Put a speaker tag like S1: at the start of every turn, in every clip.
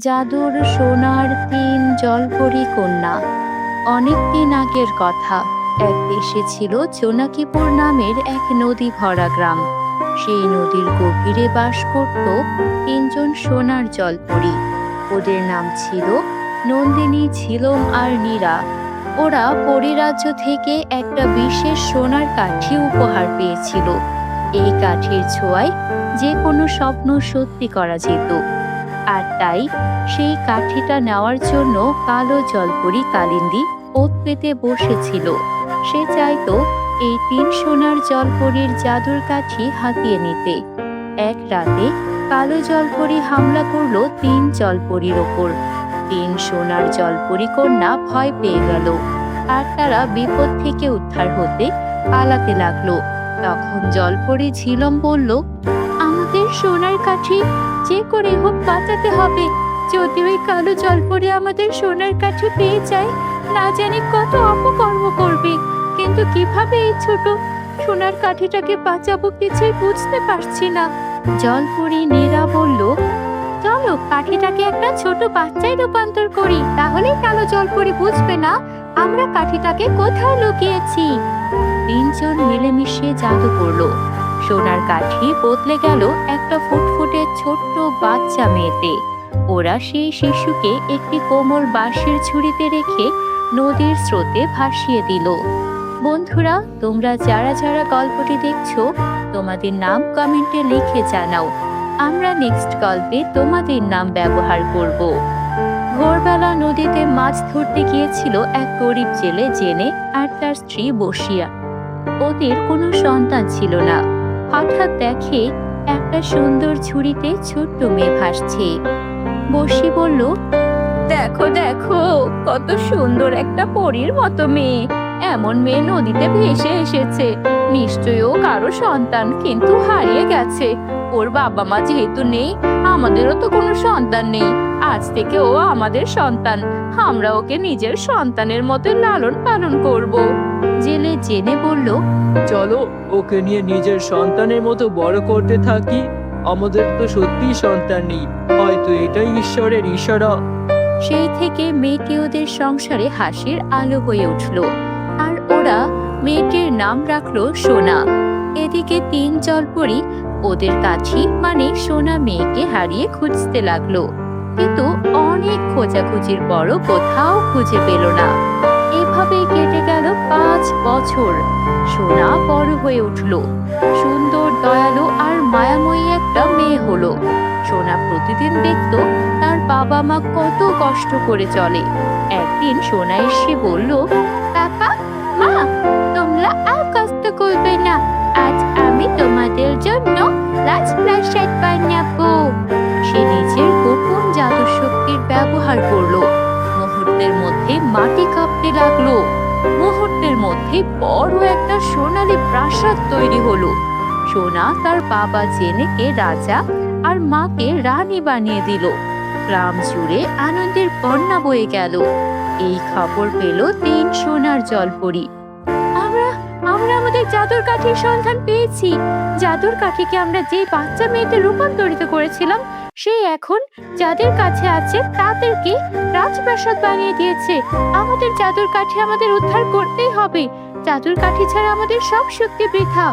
S1: জাদুর সোনার তিন জলপরি কন্যা। অনেক দিন আগের কথা, এক দেশে ছিল জোনাকিপুর নামের এক নদী ভরা গ্রাম। সেই নদীর গভীরে বাস করত তিনজন সোনার জলপরি। ওদের নাম ছিল নন্দিনী, ঝিলম আর নীরা। ওরা পরিরাজ্য থেকে একটা বিশেষ সোনার কাঠি উপহার পেয়েছিল। এই কাঠির ছোঁয়ায় যে কোনো স্বপ্ন সত্যি করা যেত। আর তাই সেই কাঠিটা নেওয়ার জন্য কালো জলপরি কালিন্দী ওত পেতে বসেছিল। সে চাইতো এই তিন সোনার জলপরির জাদুর কাঠি হাতিয়ে নিতে। এক রাতে কালো জলপরি হামলা করল তিন জলপরির ওপর। তিন সোনার জলপরি কন্যা ভয় পেয়ে গেল। আর তারা বিপদ থেকে উদ্ধার হতে পালাতে লাগল। তখন জলপরি ঝিলম বলল সোনার কাঠি। যে করে হোক বাঁচাতে হবে। যদি ওই কালো জলপরি আমাদের সোনার কাঠি পেয়ে যায়, না জানি কত অপকর্ম করবে। কিন্তু কীভাবে এই ছোট সোনার কাঠিটাকে বাঁচাবো কিছুই বুঝতে পারছি না। জলপরি নীরা বলল, চলো কাঠিটাকে একটা ছোট বাচ্চায় রূপান্তর করি। তাহলেই কালো জলপরি বুঝবে না আমরা কাঠিটাকে কোথায় লুকিয়েছি? তিনজন মিলেমিশে জাদু করল। সোনার কাঠি বদলে গেল একটা ফুটফুটে ছোট্ট বাচ্চা মেয়েতে। ওরা সেই শিশুকে একটি কোমল বাঁশের ঝুড়িতে রেখে নদীর স্রোতে ভাসিয়ে দিল। বন্ধুরা, তোমরা যারা যারা গল্পটি দেখছ, তোমাদের নাম কমেন্টে লিখে জানাও। আমরা নেক্সট গল্পে তোমাদের নাম ব্যবহার করব। ভোরবেলা নদীতে মাছ ধরতে গিয়েছিল এক গরিব জেলে জেনে আর তার স্ত্রী বসিয়া। ওদের কোনো সন্তান ছিল না। হঠাৎ দেখে একটা সুন্দর ঝুড়িতে ছোট্ট মেয়ে ভাসছে। বসি বলল, দেখো দেখো, কত সুন্দর একটা পরীর মতো মেয়ে। এমন মেয়ে নদীতে ভেসে এসেছে। নিশ্চয়ই ও কারও সন্তান কিন্তু হারিয়ে গেছে। ওর বাবা মা যেহেতু নেই আমাদেরও তো কোনো সন্তান নেই। আজ থেকে ও আমাদের সন্তান। আমরা ওকে নিজের সন্তানের মতো লালন পালন করব। জেলে জেনে বলল
S2: চলো ওকে নিয়ে নিজের সন্তানের মতো বড় করতে থাকি। আমাদের তো সত্যি সন্তান নেই। হয়তো এটাই ঈশ্বরের ইশারা।
S1: সেই থেকে মেয়েটি ওদের সংসারে হাসির আলো হয়ে উঠল। মেয়েটির নাম রাখল সোনা। এদিকে তিন জলপরি ওদের কাছে মানে সোনা মেয়েকে হারিয়ে খুঁজতে লাগল। কিন্তু অনেক খোঁজাখুঁজির পরও কোথাও খুঁজে পেল না। এভাবেই কেটে গেল পাঁচ বছর। সোনা বড় হয়ে উঠল। সুন্দর, দয়ালু আর মায়াময়ী একটা মেয়ে হলো। সোনা প্রতিদিন দেখতো তার বাবা মা কত কষ্ট করে চলে। একদিন সোনা এসে বলল বাবা মা কষ্ট না। আজ আমি তোমাদের জন্য রাজপ্রাসাদ বানাবো। সে নিজের গোপন জাদু শক্তির ব্যবহার করল। মুহূর্তের মধ্যে মাটি কাঁপতে লাগল। মুহূর্তের মধ্যে বড় একটা সোনালী প্রাসাদ তৈরি হলো। সোনা তার বাবা জেনেকে রাজা আর মাকে রানী বানিয়ে দিল। গ্রাম জুড়ে আনন্দের বন্যা বয়ে গেল। এই খবর পেল তিন সোনার জলপরি। আমরা আমাদের জাদুর কাঠির সন্ধান পেয়েছি। জাদুর কাঠিকে আমরা যে বাচ্চা মেয়েতে রূপান্তরিত করেছিলাম, সে এখন যাদের কাছে আছে তাদেরকে রাজপ্রাসাদ বানিয়ে দিয়েছে। আমাদের জাদুর কাঠি আমাদের উদ্ধার করতেই হবে। জাদুর কাঠি ছাড়া আমাদের সব শক্তি বৃথা।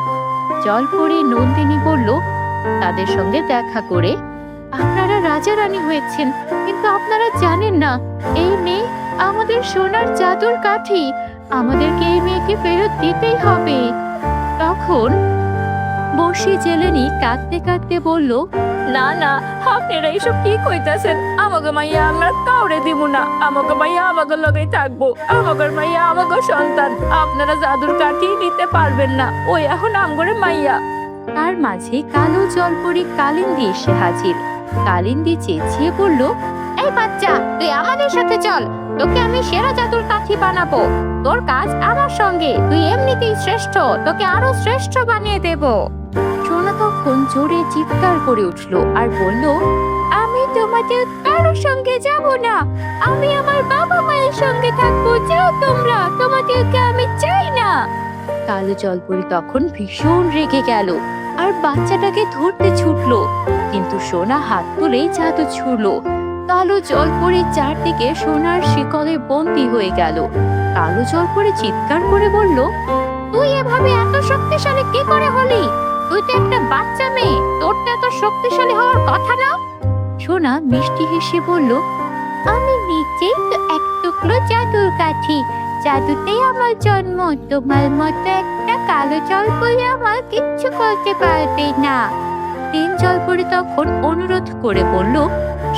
S1: জলপরি নন্দিনী বলল, তাদের সঙ্গে দেখা করে আপনারা রাজা রানী হয়েছেন, কিন্তু আপনারা জানেন না, এই মেয়ে আমাদের সোনার জাদুর কাঠি আমাদেরকে এই মেয়েকে ফেরত দিতেই হবে। তখন বসি জেলেনি কাঁদতে কাঁদতে বলল, না না, আপনারা এইসব কি কইতাছেন? আমাকে মাইয়া আমরা কাউরে দিব না। আমাকে মাইয়া আমাকে লগেই থাকব। আমাকে মাইয়া আমাকে সন্তান। আপনারা জাদুর কাঠি নিতে পারবেন না। ওই এখন আমগরে মাইয়া। তার মাঝে কালো জলপরি কালিন্দি এসে হাজির। কালিন্দি চেঁচিয়ে বলল, এই বাচ্চা, তুই আমাদের সাথে চল। তোকে আমি সেরা জাদুর কাঠি বানাবো। তোর কাজ আমার সঙ্গে, তুই এমনিতেই শ্রেষ্ঠ, তোকে আরও শ্রেষ্ঠ বানিয়ে দেব। সোনা তখন জোরে চিৎকার করে উঠল আর বলল, আমি তোমাদের কারোর সঙ্গে যাব না। আমি আমার বাবা মায়ের সঙ্গে থাকব। যাও তোমরা, তোমাদেরকে আমি চাই না। কালো জলপরি তখন ভীষণ রেগে গেল আর বাচ্চাটাকে ধরতে ছুটলো। কিন্তু সোনা হাত তুলেই জাদু ছুড়লো। কালো জলপরির চারদিকে সোনার শিকলে বন্দি হয়ে গেল। কালো জলপরি চিৎকার করে বলল, তুই এভাবে এত শক্তিশালী কি করে হলি? তুই তো একটা বাচ্চা মেয়ে, তোর তো এত শক্তিশালী হওয়ার কথা না? সোনা মিষ্টি হেসে বলল, আমি নিজেই তো এক টুকরো জাদুর কাঠি। জাদুতেই আমার জন্ম, তোমার মতো একটা কালো জলপরি আমার কিচ্ছু করতে পারবে না। তিন জলপরি তখন অনুরোধ করে বলল,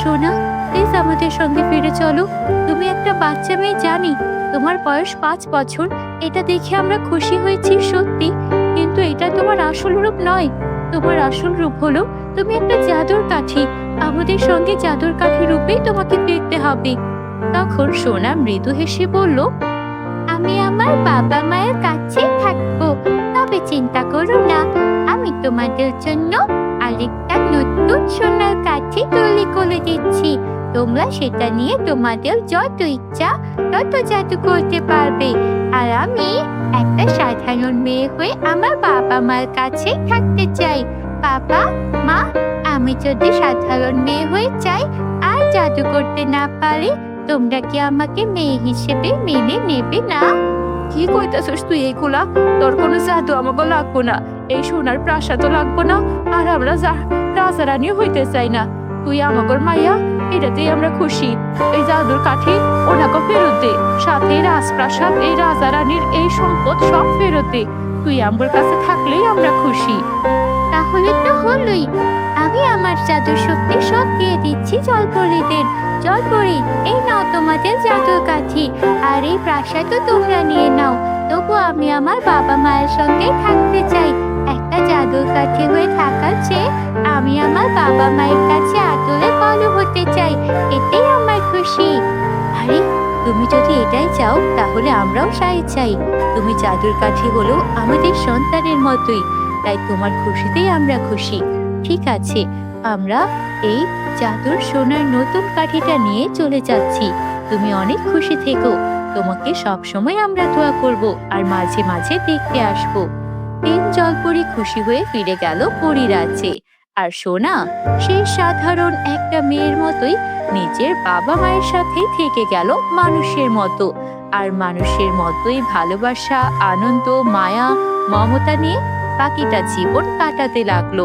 S1: সোনা প্লিজ আমাদের সঙ্গে ফিরে চলো। তুমি একটা বাচ্চা মেয়ে, জানি। তোমার বয়স পাঁচ বছর। এটা দেখে আমরা খুশি হয়েছি, সত্যি। কিন্তু এটা তোমার আসল রূপ নয়। তোমার আসল রূপ হলো, তুমি একটা জাদুর কাঠি। আমাদের সঙ্গে জাদুর কাঠি রূপেই তোমাকে ফিরতে হবে। তখন সোনা মৃদু হেসে বলল, আমি আমার বাবা মায়ের কাছে থাকব। তবে চিন্তা করো না। আমি তোমাদের জন্য আরেকটা নতুন সোনার কাঠি তৈরি করে দিচ্ছি। তোমরা সেটা নিয়ে তোমাদের যত ইচ্ছা তত জাদু করতে পারবে। আর আমি একটা সাধারণ মেয়ে হয়ে আমার বাবা মার কাছে থাকতে চাই। বাবা, মা, আমি যদি সাধারণ মেয়ে হয়ে চাই আর জাদু করতে না পারি, তোমরা কি আমাকে মেয়ে হিসেবে মেনে নেবে না? কি কইতাছস তুই এইগুলা তোর কোনো জাদু আমাকে লাগবো না। এই সোনার প্রাসাদও লাগবো না, আর আমরা রাজা রানীও হইতে চাই না। তুই আমাগর মাইয়া, এটাতেই আমরা খুশি। এই জাদুর কাঠি ওনাকে ফেরত দে, সাথে রাজপ্রাসাদ, এই রাজা রানীর এই সম্পদ সব ফেরত দে। তুই আমার কাছে থাকলেই আমরা খুশি। তাহলে তো হলোই। আমি আমার জাদুর শক্তি সব দিয়ে দিচ্ছি জলপরীদের জলপরি এই নাও তোমাদের জাদুর কাঠি। আর এই প্রাসাদও তোমরা নিয়ে নাও। তবু আমি আমার বাবা মায়ের সঙ্গে থাকতে চাই। একটা জাদুর কাঠি হয়ে থাকার চেয়ে আমি আমার বাবা মায়ের কাছে আদলে বড় হতে চাই, এতেই আমার খুশি। আরে, তুমি যদি এটাই চাও, তাহলে আমরাও সাই চাই। তুমি জাদুর কাঠি হলো আমাদের সন্তানের মতোই, তাই তোমার খুশিতেই আমরা খুশি। ঠিক আছে, আমরা এই জাদুর সোনার নতুন কাঠিটা নিয়ে চলে যাচ্ছি। তুমি অনেক খুশি থেকো। তোমাকে সব সময় আমরা দোয়া করব আর মাঝে মাঝে দেখতে আসব। তিন জলপরি খুশি হয়ে ফিরে গেল পরিরাজ্যে আর সোনা, সেই সাধারণ একটা মেয়ের মতোই নিজের বাবা মায়ের সাথে থেকে গেল মানুষের মতো। আর মানুষের মতোই ভালোবাসা, আনন্দ, মায়া, মমতা নিয়ে বাকিটা জীবন কাটাতে লাগল।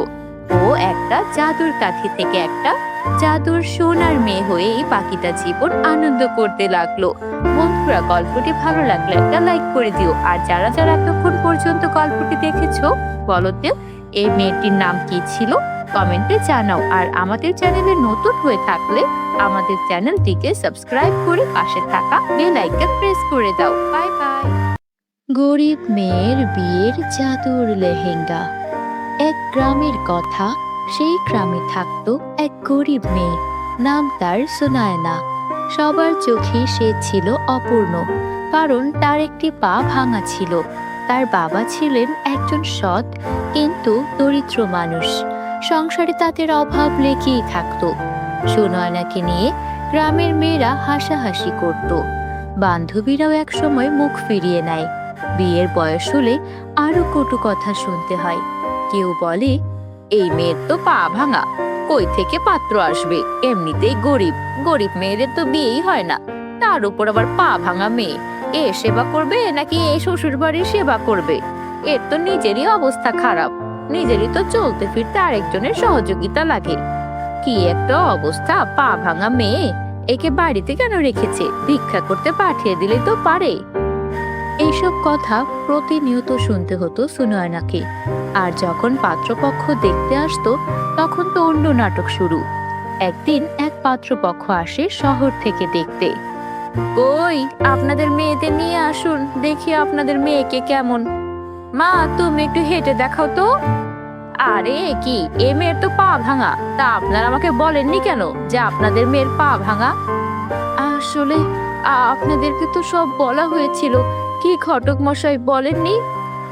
S1: ও একটা জাদুর কাঠি থেকে একটা জাদুর সোনার মেয়ে হয়ে এই বাকিটা জীবন আনন্দ করতে লাগল। বন্ধুরা, গল্পটি ভালো লাগলে একটা লাইক করে দিও। আর যারা যারা এতক্ষণ পর্যন্ত গল্পটি দেখেছ, বলো তো, এই মেয়েটির নাম কি ছিল? কমেন্টে জানাও। আর আমাদের চ্যানেলে নতুন হয়ে থাকলে আমাদের চ্যানেলটিকে সাবস্ক্রাইব করে পাশে থাকা বেল আইকন প্রেস করে দাও। বাই বাই গরিব মেয়ের বিয়ের জাদুর লেহেঙ্গা। এক গ্রামের কথা সেই গ্রামে থাকতো এক গরিব মেয়ে, নাম তার সুনায়না। সবার চোখে সে ছিল অপূর্ণ, কারণ তার একটি পা ভাঙা ছিল। তার বাবা ছিলেন একজন সৎ কিন্তু দরিদ্র মানুষ। সংসারে তাদের অভাব লেগেই থাকতো। সুনয়নাকে নিয়ে গ্রামের মেয়েরা হাসাহাসি করত। বান্ধবীরাও একসময় মুখ ফিরিয়ে নেয়। বিয়ের বয়স হলে আরও কটু কথা শুনতে হয়। কেউ বলে এই মেয়ের তো পা ভাঙা। কই থেকে পাত্র আসবে? এমনিতেই গরিব। গরিব মেয়েদের তো বিয়েই হয় না। তার উপর আবার পা ভাঙা মেয়ে। এ সেবা করবে নাকি এ শ্বশুর বাড়ির সেবা করবে? এর তো নিজেরই অবস্থা খারাপ। নিজেরই তো চলতে ফিরতে আরেকজনের সহযোগিতা লাগে। কি একটা অবস্থা, পা ভাঙা মেয়ে। একে বাড়িতে কেন রেখেছে? ভিক্ষা করতে পাঠিয়ে দিলে তো পারে। এইসব কথা প্রতিনিয়ত শুনতে হতো সুনয়নাকে। আর যখন পাত্রপক্ষ দেখতে আসতো, তখন তো অন্য নাটক শুরু। একদিন এক পাত্রপক্ষ আসে শহর থেকে দেখতে। কই আপনাদের মেয়েদের নিয়ে আসুন, দেখি আপনাদের মেয়েকে কেমন। মা, তুমি একটু হেঁটে দেখাও তো। আরে, কি? এ মেয়ের তো পা ভাঙা। তা আপনারা আমাকে বলেননি কেন যে আপনাদের মেয়ের পা ভাঙা? আসলে আপনাদেরকে তো সব বলা হয়েছিল। কি ঘটক মশাই বলেননি?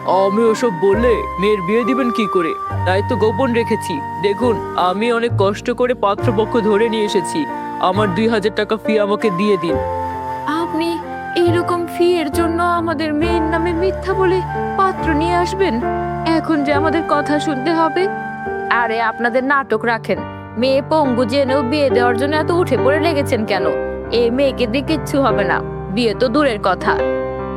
S2: আমি ওসব বললে মেয়ের বিয়ে দিবেন কি করে? তাই তো গোপন রেখেছি। দেখুন, আমি অনেক কষ্ট করে পাত্রপক্ষ ধরে নিয়ে এসেছি। আমার দুই হাজার টাকা ফি আমাকে দিয়ে দিন।
S1: আপনি এরকম ফি এর জন্য আমাদের মেয়ের নামে মিথ্যা বলে পাত্র নিয়ে আসবেন? এখন যে আমাদের কথা শুনতে হবে। আরে, আপনাদের নাটক রাখেন। মেয়ে পঙ্গু জেনেও বিয়ে দেওয়ার জন্য এত উঠে পড়ে লেগেছেন কেন? এই মেয়েকে দিয়ে কিচ্ছু হবে না। বিয়ে তো দূরের কথা।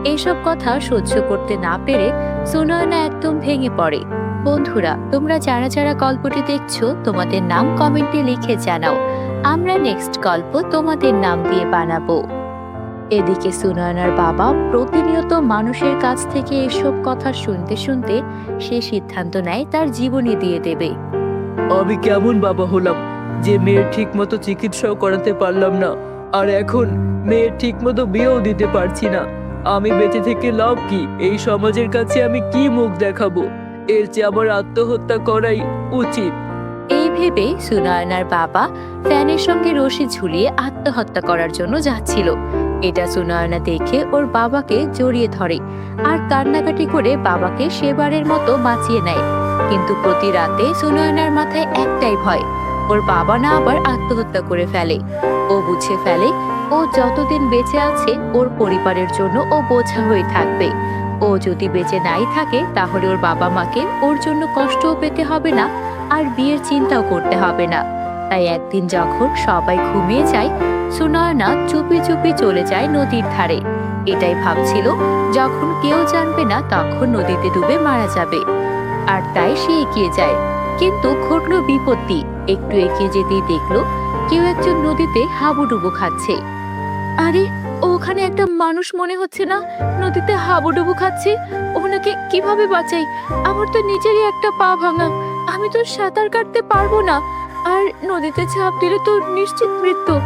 S1: এইসব কথা সহ্য করতে না পেরে সুনয়না একদম ভেঙে পড়ে। বন্ধুরা, তোমরা যারা যারা গল্পটি দেখছ, তোমাদের নাম কমেন্টে লিখে জানাও। আমরা নেক্সট গল্প তোমাদের নাম দিয়ে বানাবো। এদিকে সুনয়নার বাবা প্রতিনিয়ত মানুষের কাছ থেকে এসব কথা শুনতে শুনতে সে সিদ্ধান্ত নেয় তার জীবনী দিয়ে দেবে।
S2: আমি কেমন বাবা হলাম যে মেয়ের ঠিক মতো চিকিৎসাও করাতে পারলাম না, আর এখন মেয়ের ঠিক মতো বিয়েও দিতে পারছি না। আমি বেঁচে থেকে লাভ কি? এই সমাজের কাছে আমি কি মুখ দেখাবো? এর চেয়ে আমার আত্মহত্যা করাই উচিত।
S1: এই ভেবে সুনয়নার বাবা ফ্যানের সঙ্গে রশি ঝুলিয়ে আত্মহত্যা করার জন্য যাচ্ছিল। এটা সুনয়না দেখে ওর বাবাকে জড়িয়ে ধরে আর কান্নাকাটি করে বাবাকে সেবারের মতো বাঁচিয়ে নেয়। কিন্তু প্রতি রাতে সুনয়নার মাথায় একটাই ভয়, ওর বাবা না আবার আত্মহত্যা করে ফেলে। ও বুঝে ফেলে ও যতদিন বেঁচে আছে, ওর পরিবারের জন্য ও বোঝা হয়ে থাকবে। ও যদি বেঁচে নাই থাকে, তাহলে ওর বাবা মাকে ওর জন্য কষ্টও পেতে হবে না, আর বিয়ের চিন্তাও করতে হবে না। তাই একদিন যখন সবাই ঘুমিয়ে যায়, সুনয়না চুপি চুপি চলে যায় নদীর ধারে। এটাই ভাবছিল, যখন কেউ জানবে না, তখন নদীতে ডুবে মারা যাবে। আর তাই সে এগিয়ে যায়। কিন্তু ঘটল বিপত্তি। একটু এগিয়ে যেতেই দেখল, কেউ একজন নদীতে হাবুডুবু খাচ্ছে। আরে, ওখানে একটা মানুষ মনে হচ্ছে না নদীতে হাবুডুবু খাচ্ছি। ওনাকে কীভাবে বাঁচাই? আমার তো নিজেরই একটা পা ভাঙা। আমি তো সাঁতার কাটতে পারব না। আর নদীতে ঝাঁপ দিলে তো নিশ্চিত মৃত্যু।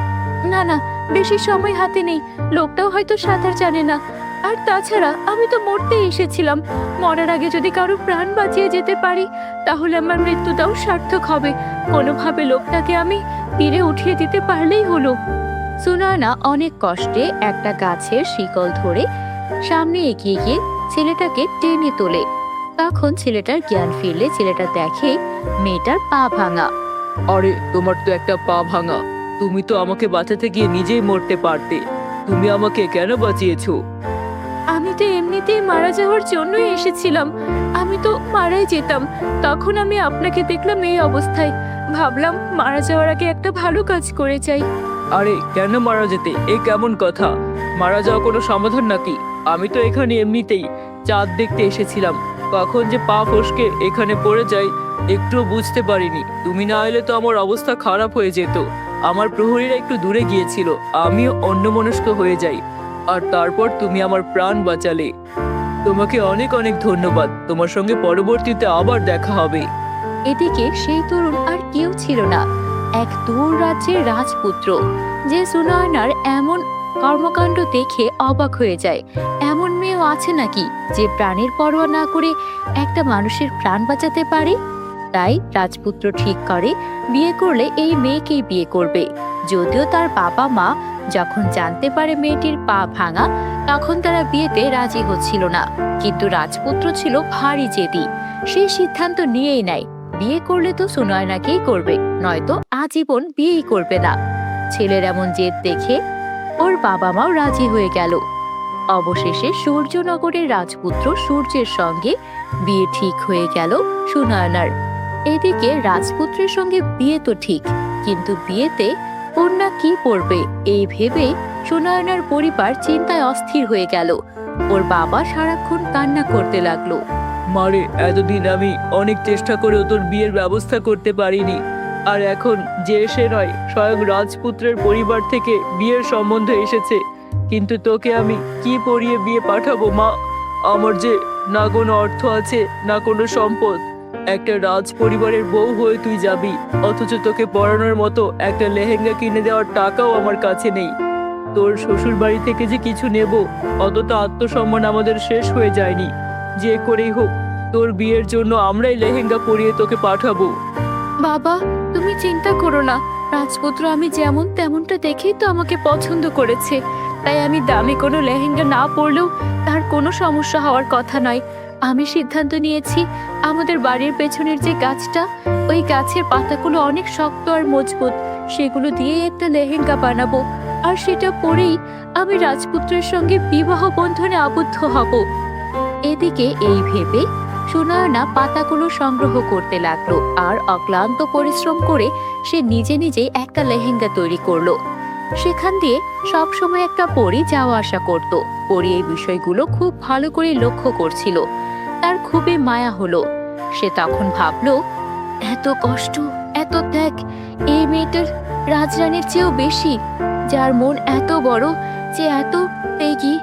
S1: না না, বেশি সময় হাতে নেই। লোকটাও হয়তো সাঁতার জানে না। আর তাছাড়া, আমি তো মরতে এসেছিলাম। মরার আগে যদি কারও প্রাণ বাঁচিয়ে যেতে পারি, তাহলে আমার মৃত্যুটাও সার্থক হবে। কোনোভাবে লোকটাকে আমি তীরে উঠিয়ে দিতে পারলেই হলো। সুনয়না অনেক কষ্টে একটা গাছের শিকল ধরে সামনে এগিয়ে গিয়ে ছেলেটাকে টেনে তোলে। তখন ছেলেটার জ্ঞান ফিরলে ছেলেটা দেখে মেয়েটার পা ভাঙা।
S2: আরে তোমার তো একটা পা ভাঙা। তুমি তো আমাকে বাঁচাতে গিয়ে নিজেই মরতে পারতে। তুমি আমাকে কেন বাঁচিয়েছো?
S1: আমি তো এমনিতেই মারা যাওয়ার জন্যই এসেছিলাম। আমি তো মারাই যেতাম। তখন আমি আপনাকে দেখলাম এই অবস্থায়। ভাবলাম মারা যাওয়ার আগে একটা ভালো কাজ করে চাই
S2: আরে, কেন মারা যেতে? এ কেমন কথা? মারা যাওয়া কোনো সমাধান নাকি? আমি তো এখানে এমনিতেই চাঁদ দেখতে এসেছিলাম। কখন যে পা ফসকে এখানে পড়ে যাই, একটুও বুঝতে পারিনি। তুমি না এলে তো আমার অবস্থা খারাপ হয়ে যেত। আমার প্রহরীরা একটু দূরে গিয়েছিল। আমিও অন্যমনস্ক হয়ে যাই। আর তারপর তুমি আমার প্রাণ বাঁচালে। তোমাকে অনেক অনেক ধন্যবাদ। তোমার সঙ্গে পরবর্তীতে আবার দেখা হবে।
S1: এদিকে সেই তরুণ আর কেউ ছিল না। এক দূর রাজ্যের রাজপুত্র, যে সুনয়নার এমন কর্মকাণ্ড দেখে অবাক হয়ে যায়। এমন মেয়েও আছে নাকি, যে প্রাণের পরোয়া না করে একটা মানুষের প্রাণ বাঁচাতে পারে? তাই রাজপুত্র ঠিক করে, বিয়ে করলে এই মেয়েকেই বিয়ে করবে। যদিও তার বাবা মা যখন জানতে পারে মেয়েটির পা ভাঙা, তখন তারা বিয়েতে রাজি হচ্ছিল না। কিন্তু রাজপুত্র ছিল ভারী জেদি। সে সিদ্ধান্ত নিয়েই নেয় বিয়ে করলে তো সুনয়নাকেই করবে, নয়তো আজীবন বিয়েই করবে না। ছেলের এমন জেদ দেখে ওর বাবা মাও রাজি হয়ে গেল। অবশেষে সূর্যনগরের রাজপুত্র সূর্যের সঙ্গে বিয়ে ঠিক হয়ে গেল সুনয়নার। এদিকে রাজপুত্রের সঙ্গে বিয়ে তো ঠিক, কিন্তু বিয়েতে কন্যা কি পড়বে, এই ভেবে সুনয়নার পরিবার চিন্তায় অস্থির হয়ে গেল। ওর বাবা সারাক্ষণ কান্না করতে লাগল।
S2: মারে, এতদিন আমি অনেক চেষ্টা করেও তোর বিয়ের ব্যবস্থা করতে পারিনি। আর এখন যে সে নয়, স্বয়ং রাজপুত্রের পরিবার থেকে বিয়ের সম্বন্ধ এসেছে। কিন্তু তোকে আমি কি পরিয়ে বিয়ে পাঠাবো, মা? আমার যে না কোনো অর্থ আছে, না কোনো সম্পদ। একটা রাজ পরিবারের বউ হয়ে তুই যাবি, অথচ তোকে পড়ানোর মতো একটা লেহেঙ্গা কিনে দেওয়ার টাকাও আমার কাছে নেই। তোর শ্বশুর বাড়ি থেকে যে কিছু নেব অতটা আত্মসম্মান আমাদের শেষ হয়ে যায়নি। যে করেই হোক, তোর বিয়ের জন্য আমরাই লেহেঙ্গা পরিয়ে তোকে পাঠাবো।
S1: বাবা, তুমি চিন্তা করো না। রাজপুত্র আমি যেমন তেমনটা দেখেই তো আমাকে পছন্দ করেছে। তাই আমি দামি কোনো লেহেঙ্গা না পরলেও তার কোনো সমস্যা হওয়ার কথা নয়। আমি সিদ্ধান্ত নিয়েছি, আমাদের বাড়ির পেছনের যে গাছটা, ওই গাছের পাতাগুলো অনেক শক্ত আর মজবুত। সেগুলো দিয়ে একটা লেহেঙ্গা বানাবো। আর সেটা পরেই আমি রাজপুত্রের সঙ্গে বিবাহ বন্ধনে আবদ্ধ হব। এদিকে এই ভেবে সুনয়না পাতাগুলো সংগ্রহ করতে লাগল আর অক্লান্ত পরিশ্রম করে সে নিজে নিজেই একটা লেহেঙ্গা তৈরি করল। সেখান দিয়ে সব সময় একটা পরি যাওয়া আসা করত। পরি এই বিষয়গুলো খুব ভালো করে লক্ষ্য করছিল। তার খুবই মায়া হলো। সে তখন ভাবলো, এত কষ্ট, এত ত্যাগ, এই মেয়েটার রাজরানীর চেয়েও বেশি, যার মন এত বড় যে এত ত্যাগী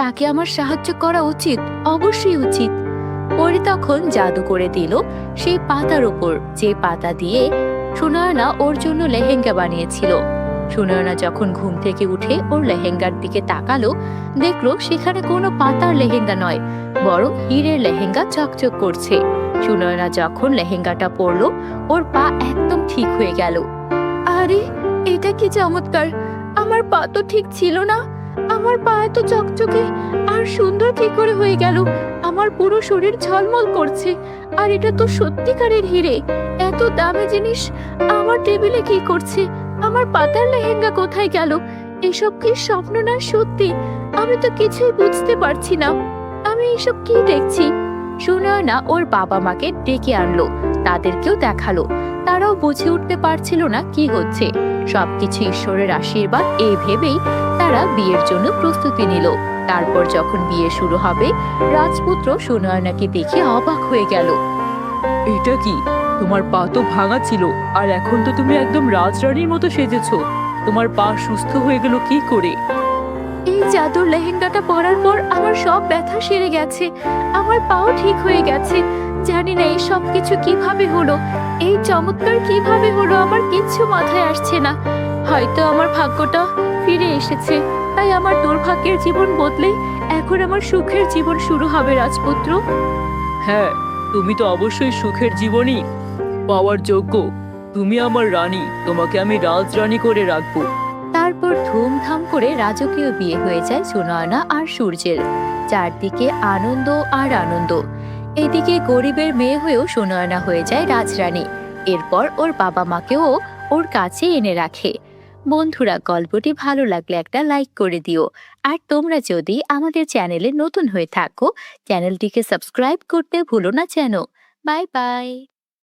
S1: তাকে আমার সাহায্য করা উচিত, অবশ্যই উচিত। পরি তখন জাদু করে দিল সেই পাতার উপর, যে পাতা দিয়ে সুনয়না ওর জন্য লেহেঙ্গা বানিয়েছিল। সুনয়না যখন ঘুম থেকে উঠে ওর লেহেঙ্গার দিকে তাকালো, দেখল সেখানে কোনো পাতার লেহেঙ্গা নয়, বরং হীরের লেহেঙ্গা চকচক করছে। সুনয়না যখন লেহেঙ্গাটা পরলো, ওর পা একদম ঠিক হয়ে গেল। আরে, এটা কি চমৎকার! আমার পা তো ঠিক ছিল না। আমার পা এত চকচকে, আর সুন্দর কি করে হয়ে গেল? আমার পুরো শরীর ঝলমল করছে, আর এটা তো সত্যিকারের হিরে। এত দামি জিনিস, আমার টেবিলে কি করছে? আমার পাতার লেহেঙ্গা কোথায় গেল? এসব কি স্বপ্ন না সত্যি? আমি তো কিছুই বুঝতে পারছি না। আমি এসব কি দেখছি? সুনয়না ওর বাবা মাকে ডেকে আনলো, তাদেরকেও দেখাল। তারাও বুঝে উঠতে পারছিল না কি হচ্ছে। সবকিছু ঈশ্বরের আশীর্বাদ, এই ভেবেই তারা বিয়ের জন্য প্রস্তুতি নিল। তারপর যখন বিয়ে শুরু হবে, রাজপুত্র সুনয়নাকে দেখে অবাক হয়ে গেল।
S2: এটা কি? তোমার পা তো ভাঙা ছিল, আর এখন তো তুমি একদম রাজরানীর মতো সেজেছো। তোমার পা সুস্থ হয়ে গেল কি করে?
S1: এই জাদুর লেহেঙ্গাটা পরার পর আমার সব ব্যথা সেরে গেছে। আমার পাও ঠিক হয়ে গেছে। জানি না এই সব কিছু কীভাবে হলো। এই চমৎকার কীভাবে হলো আমার কিচ্ছু মাথায় আসছে না। হয়তো আমার ভাগ্যটা ফিরে এসেছে। তাই আমার দুর্ভাগ্যের জীবন বদলে এখন আমার সুখের জীবন শুরু হবে, রাজপুত্র।
S2: হ্যাঁ তুমি তো অবশ্যই সুখের জীবনই পাওয়ার যোগ্য। তুমি আমার রানী। তোমাকে আমি রাজরানী করে রাখব।
S1: তারপর ধুমধাম করে রাজকীয় বিয়ে হয়ে যায় সুনয়না আর সূর্যের। চারদিকে আনন্দ আর আনন্দ। এদিকে গরিবের মেয়ে হয়েও সুনয়না হয়ে যায় রাজরানী। এরপর ওর বাবা মাকেও ওর কাছে এনে রাখে। বন্ধুরা, গল্পটি ভালো লাগলে একটা লাইক করে দিও। আর তোমরা যদি আমাদের চ্যানেলে নতুন হয়ে থাকো, চ্যানেলটিকে সাবস্ক্রাইব করতে ভুলো না যেন। Bye bye.